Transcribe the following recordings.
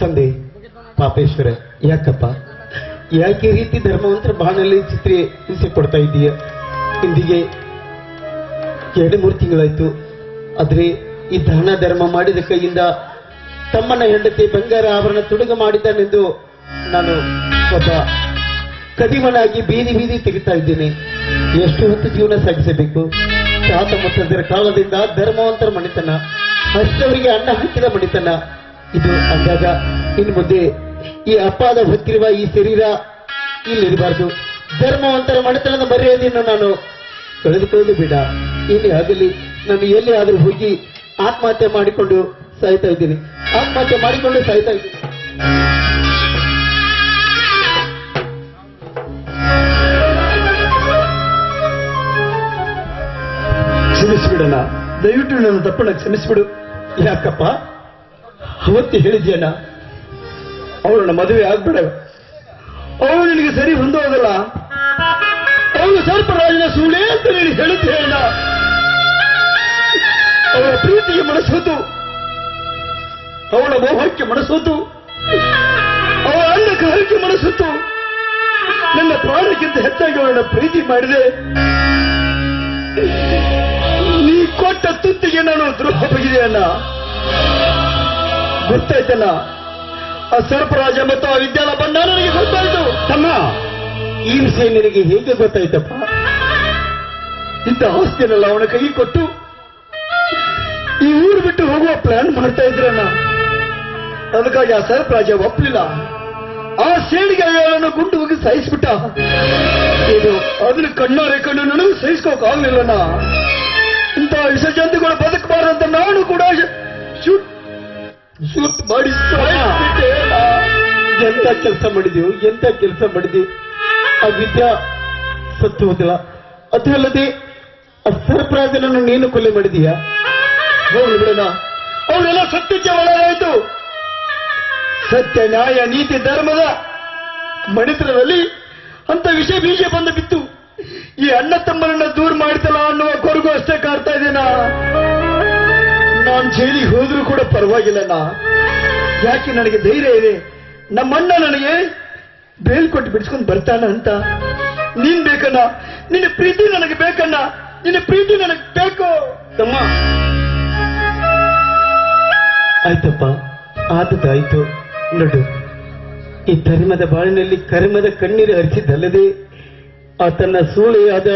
ತಂದೆ ಪಾಪೇಶ್ವರ, ಯಾಕಪ್ಪ? ಯಾಕೆ ರೀತಿ ಧರ್ಮವಂತರ ಬಾಣಲ್ಲಿ ಚಿತ್ರ ಹಿಂಸೆ ಕೊಡ್ತಾ ಇದೀಯ ಇಂದಿಗೆ ಎರಡು ಮೂರು ತಿಂಗಳಾಯ್ತು. ಆದ್ರೆ ಈ ದಾನ ಧರ್ಮ ಮಾಡಿದ ಕೈಯಿಂದ ತಮ್ಮನ ಹೆಂಡತಿ ಬಂಗಾರ ಆಭರಣ ತುಡುಗ ಮಾಡಿದ್ದಾನೆಂದು ನಾನು ಒಬ್ಬ ಕದಿಮನಾಗಿ ಬೀದಿ ಬೀದಿ ತೆಗಿತಾ ಇದ್ದೇನೆ. ಎಷ್ಟು ಹೊತ್ತು ಜೀವನ ಸಾಗಿಸಬೇಕು? ತಾತ ಕಾಲದಿಂದ ಧರ್ಮವಂತರ ಮಣಿತನ ಅಷ್ಟವರಿಗೆ ಅನ್ನ ಹಾಕಿದ ಮಣಿತನ ಇದು ಅಂದಾಗ ಇನ್ನು ಮುಂದೆ ಈ ಅಪ್ಪಾದ ಹೊತ್ತಿರುವ ಈ ಶರೀರ ಇಲ್ಲಿರಬಾರ್ದು ಧರ್ಮವಂತರ ಮಣಿತನದ ಮರ್ಯಾದೆಯನ್ನು ನಾನು ಕಳೆದುಕೊಳ್ಳಲು ಬೇಡ. ಇಲ್ಲಿ ಆಗಲಿ, ನಾನು ಎಲ್ಲಿ ಆದರೂ ಹೋಗಿ ಆತ್ಮಹತ್ಯೆ ಮಾಡಿಕೊಂಡು ಸಾಯ್ತಾ ಇದ್ದೀನಿ. ಆತ್ಮಹತ್ಯೆ ಮಾಡಿಕೊಂಡು ಸಾಯ್ತಾ ಇದ್ದೀನಿ. ಕ್ಷಮಿಸಿಬಿಡಣ ದಯವಿಟ್ಟು ನನ್ನ ತಪ್ಪಣ ಕ್ಷಮಿಸಿಬಿಡು. ಯಾಕಪ್ಪ? ಅವತ್ತು ಹೇಳಿದ್ಯಣ್ಣ ಅವಳನ್ನ ಮದುವೆ ಆಗ್ಬೇಡ ಅವಳು ನಿನಗೆ ಸರಿ ಹೊಂದೋದಲ್ಲ ಅವಳು ಸರ್ಪರಾಜನ ಸುಳೆ ಅಂತ ನೀನು ಹೇಳಿದ್ದೆ ಅಣ್ಣ. ಅವಳ ಪ್ರೀತಿಗೆ ಮನಸ್ಸೋತು ಅವಳ ಮೋಹಕ್ಕೆ ಮನಸ್ಸೋತು ಅವಳ ಅಂಧಕಾರಕ್ಕೆ ಮನಸ್ಸೋತು ನನ್ನ ಪ್ರಾಣಕ್ಕಿಂತ ಹೆಚ್ಚಾಗಿ ಅವಳನ್ನ ಪ್ರೀತಿ ಮಾಡಿದೆ. ನೀ ಕೊಟ್ಟ ತುತ್ತಿಗೆ ನಾನು ದ್ರೋಹ ಗೊತ್ತಾಯ್ತಲ್ಲ ಆ ಸರ್ಪರಾಜ ಮತ್ತು ಆ ವಿದ್ಯಾಲ ಬಂದ ನನಗೆ ಗೊತ್ತಾಯ್ತು. ತಮ್ಮ ಈ ವಿಷಯ ನಿನಗೆ ಹೇಗೆ ಗೊತ್ತಾಯ್ತಪ್ಪ? ಇಂಥ ಆಸ್ತಿಯನ್ನೆಲ್ಲ ಅವನ ಕೈ ಕೊಟ್ಟು ಈ ಊರು ಬಿಟ್ಟು ಹೋಗುವ ಪ್ಲಾನ್ ಮಾಡ್ತಾ ಇದ್ರಣ್ಣ ಅದಕ್ಕಾಗಿ ಆ ಸರ್ಪರಾಜ ಒಪ್ಪಲಿಲ್ಲ ಆ ಸೇಡಿಗೆ ಅವಳನ್ನು ಗುಂಡು ಹೋಗಿ ಸಹಿಸ್ಬಿಟ್ಟ ಇದು ಅದನ್ನ ಕಣ್ಣಾರೆ ಕಣ್ಣು ನನಗೂ ಸಹಿಸ್ಕೋಕ್ ಆಗ್ಲಿಲ್ಲಣ್ಣ ಇಂಥ ವಿಷ ಜಂತುಗಳು ಬದುಕಬಾರಂತ ನಾನು ಕೂಡ ಶೂಟ್ ಮಾಡಿ. ಎಂತ ಕೆಲಸ ಮಾಡಿದೆವು ಎಂತ ಕೆಲಸ ಮಾಡಿದೆವು ಆ ವಿದ್ಯಾ ಸತ್ತು ಹೋದಿಲ್ಲ ಅದಲ್ಲದೆ ಆ ಸರ್ಪರಾಜನನ್ನು ನೀನು ಕೊಲೆ ಮಾಡಿದೀಯಾ ಹೋಗ್ಲಿ ಬಿಡೋಣ. ಅವನೆಲ್ಲ ಸತ್ಯಕ್ಕೆ ಒಳಗಾಯಿತು. ಸತ್ಯ, ನ್ಯಾಯ, ನೀತಿ, ಧರ್ಮದ ಮಣಿತನದಲ್ಲಿ ಅಂತ ವಿಷಯ ಬೀಜ ಬಂದು ಬಿತ್ತು. ಈ ಅಣ್ಣ ತಮ್ಮನನ್ನ ದೂರ ಮಾಡ್ತಲ್ಲ ಅನ್ನುವ ಕೊರಗು ಅಷ್ಟೇ ಕಾಡ್ತಾ ಇದ್ದೇನಾ ನಾನ್ ಜೈಲಿಗೆ ಹೋದ್ರೂ ಕೂಡ ಪರವಾಗಿಲ್ಲಣ್ಣ. ಯಾಕೆ ನನಗೆ ಧೈರ್ಯ ಇದೆ? ನಮ್ಮಣ್ಣ ನನಗೆ ಬೇಲ್ ಕೊಟ್ಟು ಬಿಡಿಸ್ಕೊಂಡು ಬರ್ತಾನ ಅಂತ. ನೀನ್ ಬೇಕಣ್ಣ. ನಿನ್ನ ಪ್ರೀತಿ ನನಗೆ ಬೇಕಣ್ಣ. ನಿನ್ನ ಪ್ರೀತಿ ನನಗೆ ಬೇಕು. ತಮ್ಮ. ಆಯ್ತಪ್ಪ. ಆದದಾಯ್ತು ನೋಡು. ಈ ಧರ್ಮದ ಬಾಳಿನಲ್ಲಿ ಕರ್ಮದ ಕಣ್ಣೀರು ಹರಿಸಿದ್ದಲ್ಲದೆ ಆತನ ಸೂಳೆಯಾದ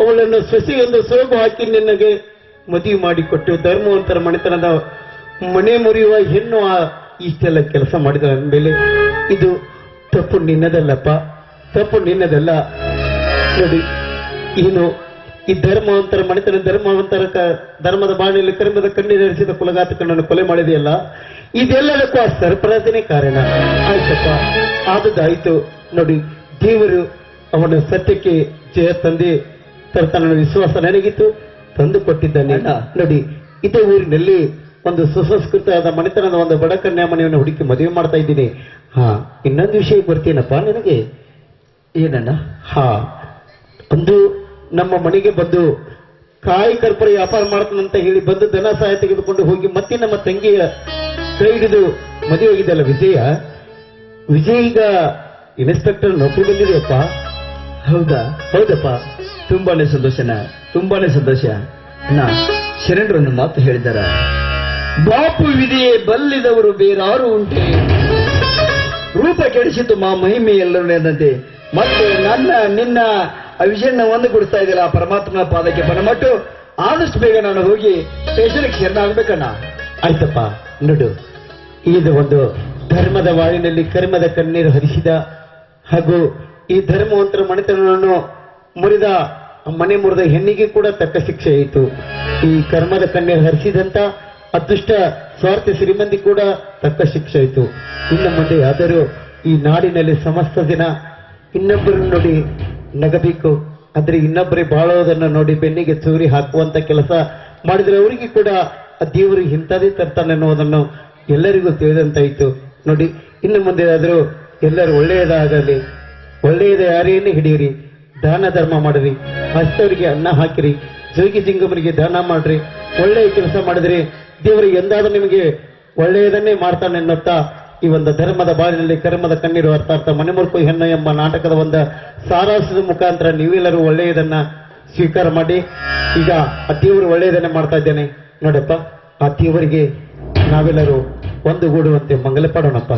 ಅವಳನ್ನು ಸೊಸೆಯೊಂದು ಸೋಗು ಹಾಕಿ ನಿನಗೆ ಮದುವೆ ಮಾಡಿಕೊಟ್ಟು ಧರ್ಮವಂತರ ಮನೆತನದ ಮನೆ ಮುರಿಯುವ ಹೆಣ್ಣು ಇಷ್ಟೆಲ್ಲ ಕೆಲಸ ಮಾಡಿದ ಮೇಲೆ ಇದು ತಪ್ಪು ನಿನ್ನದಲ್ಲಪ್ಪ, ತಪ್ಪು ನಿನ್ನದಲ್ಲ. ನೋಡಿ ಏನು ಈ ಧರ್ಮವಂತರ ಮನೆತನ, ಧರ್ಮವಂತರ ಧರ್ಮದ ಬಾಣಿಯಲ್ಲಿ ಕರ್ಮದ ಕಣ್ಣೀರಿಸಿದ ಹರಿಸಿದ ಕುಲಘಾತಕನನ್ನು ಕೊಲೆ ಮಾಡಿದೆಯಲ್ಲ, ಇದೆಲ್ಲದಕ್ಕೂ ಆ ಸರ್ಪರಾಜನೇ ಕಾರಣ. ಆಯ್ತಪ್ಪ ಆದದಾಯ್ತು ನೋಡಿ, ದೇವರು ಅವನ ಸತ್ಯಕ್ಕೆ ಜಯ ತಂದೆ ತರ್ತಾನ ವಿಶ್ವಾಸ ನನಗಿತ್ತು. ತಂದು ಕೊಟ್ಟಿದ್ದಾನೆ ನೋಡಿ. ಇದೇ ಊರಿನಲ್ಲಿ ಒಂದು ಸುಸಂಸ್ಕೃತವಾದ ಮನೆತನದ ಒಂದು ಬಡ ಕನ್ಯಾ ಮನೆಯನ್ನು ಹುಡುಕಿ ಮದುವೆ ಮಾಡ್ತಾ ಇದ್ದೀನಿ. ಹಾ ಇನ್ನೊಂದು ವಿಷಯ ಬರ್ತೀನಪ್ಪ ನಿನಗೆ? ಏನಣ್ಣ? ಹಾ ಒಂದು ನಮ್ಮ ಮನೆಗೆ ಬಂದು ಕಾಯಿ ಕರ್ಪೂರ ವ್ಯಾಪಾರ ಮಾಡ್ತಾನಂತ ಹೇಳಿ ಬಂದು ಧನ ಸಹಾಯ ತೆಗೆದುಕೊಂಡು ಹೋಗಿ ಮತ್ತೆ ನಮ್ಮ ತಂಗಿಯ ಕೈ ಹಿಡಿದು ಮದುವೆ ಆಗಿದೆಯಲ್ಲ ವಿಜಯ? ವಿಜಯ್ ಈಗ ಇನ್ಸ್ಪೆಕ್ಟರ್ ನೌಕರಿ ಬಂದಿದೆಯಪ್ಪ. ಹೌದಾ? ಹೌದಪ್ಪ. ತುಂಬಾನೇ ಸಂತೋಷನ ತುಂಬಾನೇ ಸಂತೋಷ. ನಾ ಶರಣರನ್ನು ಮಾತು ಹೇಳಿದಾರ. ಬಾಪು ವಿಧಿಯೇ ಬಲ್ಲಿದವರು ಬೇರಾರು ಉಂಟೆ. ರೂಪ ಕೆಡಿಸಿತು ಮಾ ಮಹಿಮೆ ಎಲ್ಲರೂ ಎಂದಂತೆ ಮತ್ತೆ ನನ್ನ, ನಿನ್ನ ಅವಿಷಯನ ಒಂದುಗೂಡಿಸ್ತಾ ಇದೆಯಲ್ಲ, ಆ ಪರಮಾತ್ಮನ ಪಾದಕ್ಕೆ ಬನಮಟ್ಟು ಆದಷ್ಟು ಬೇಗ ನಾನು ಹೋಗಿ ಸ್ಟೇಷನ್ಗೆ ಶರಣಾಗ್ಬೇಕಣ್ಣ. ಆಯ್ತಪ್ಪ, ನೋಡು. ಇದು ಒಂದು ಧರ್ಮದ ವಾಳಿನಲ್ಲಿ ಕರ್ಮದ ಕಣ್ಣೀರು ಹರಿಸಿದ ಹಾಗೂ ಈ ಧರ್ಮವಂತರ ಮನೆತನವನ್ನು ಮುರಿದ ಮನೆ ಮುರಿದ ಹೆಣ್ಣಿಗೆ ಕೂಡ ತಕ್ಕ ಶಿಕ್ಷೆ ಆಯಿತು ಈ ಕರ್ಮದ ಕಣ್ಣೀರು ಹರಿಸಿದಂತ ಅದೃಷ್ಟ ಸ್ವಾರ್ಥ ಶ್ರೀಮಂತಿ ಕೂಡ ತಕ್ಕ ಶಿಕ್ಷೆ ಆಯಿತು ಇನ್ನು ಮುಂದೆ ಆದರೂ ಈ ನಾಡಿನಲ್ಲಿ ಸಮಸ್ತ ದಿನ ಇನ್ನೊಬ್ಬರನ್ನು ನೋಡಿ ನಗಬೇಕು. ಆದ್ರೆ ಇನ್ನೊಬ್ಬರೇ ಬಾಳೋದನ್ನು ನೋಡಿ ಬೆನ್ನಿಗೆ ಚೂರಿ ಹಾಕುವಂತ ಕೆಲಸ ಮಾಡಿದರೆ ಅವರಿಗೆ ಕೂಡ ಆ ದೇವರು ಇಂಥದೇ ತರ್ತಾನೆ ಅನ್ನೋದನ್ನು ಎಲ್ಲರಿಗೂ ತಿಳಿದಂತಾಯಿತು. ನೋಡಿ, ಇನ್ನು ಮುಂದೆ ಆದರೂ ಎಲ್ಲರೂ ಒಳ್ಳೆಯದಾಗಲಿ ಒಳ್ಳೆಯದ ಯಾರೇನು ಹಿಡಿಯಿರಿ, ದಾನ ಧರ್ಮ ಮಾಡಿರಿ ಹಸ್ತವರಿಗೆ ಅನ್ನ ಹಾಕಿರಿ ಜೋಗಿ ಜಿಂಗಮರಿಗೆ ದಾನ ಮಾಡಿರಿ, ಒಳ್ಳೆಯ ಕೆಲಸ ಮಾಡಿದ್ರಿ ದೇವರು ಎಂದಾದ್ರೂ ನಿಮಗೆ ಒಳ್ಳೆಯದನ್ನೇ ಮಾಡ್ತಾನೆ ಅನ್ನುತ್ತಾ ಈ ಒಂದು ಧರ್ಮದ ಬಾಳಿನಲ್ಲಿ ಕರ್ಮದ ಕಣ್ಣೀರು ಅರ್ಥಾರ್ಥ ಮನೆಮುರುಕು ಹೆಣ್ಣು ಎಂಬ ನಾಟಕದ ಒಂದು ಸಾರಾಂಶದ ಮುಖಾಂತರ ನೀವೆಲ್ಲರೂ ಒಳ್ಳೆಯದನ್ನ ಸ್ವೀಕಾರ ಮಾಡಿ, ಈಗ ಆ ದೇವರು ಒಳ್ಳೆಯದನ್ನೇ ಮಾಡ್ತಾ ಇದ್ದೇನೆ. ನೋಡಪ್ಪ, ಆ ದೇವರಿಗೆ ನಾವೆಲ್ಲರೂ ಒಂದುಗೂಡುವಂತೆ ಮಂಗಲ ಪಡೋಣಪ್ಪ.